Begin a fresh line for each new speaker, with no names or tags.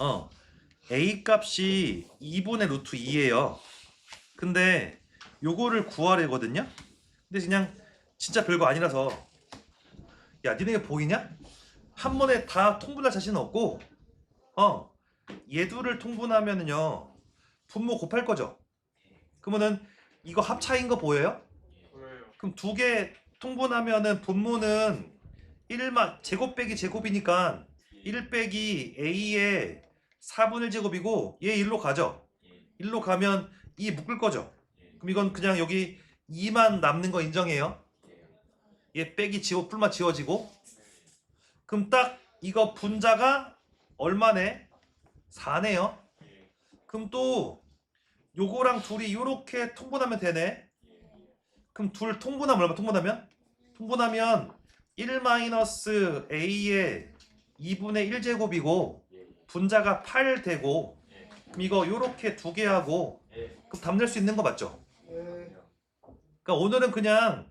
어 a 값이 2분의 루트 2예요. 근데 요거를 구하래거든요. 근데 그냥 진짜 별거 아니라서 야 니네 보이냐? 한 번에 다 통분할 자신 없고 어 얘들을 통분하면은요 분모 곱할 거죠. 그러면은 이거 합차인 거 보여요?
보여요.
그럼 두 개 통분하면은 분모는 1만 제곱 빼기 제곱이니까 1 빼기 a의 4분의 1 제곱이고 얘 1로 가죠. 1로 가면 2 묶을 거죠. 그럼 이건 그냥 여기 2만 남는 거 인정해요. 얘 빼기 지워 풀만 지워지고 그럼 딱 이거 분자가 얼마네? 4네요. 그럼 또 요거랑 둘이 요렇게 통분하면 되네. 그럼 둘 통분하면 얼마 통분하면? 통분하면 1 마이너스 a의 2분의 1 제곱이고 분자가 8 되고 그럼 이거 요렇게 두 개 하고 그럼 답낼 수 있는 거 맞죠?
네.
그러니까 오늘은 그냥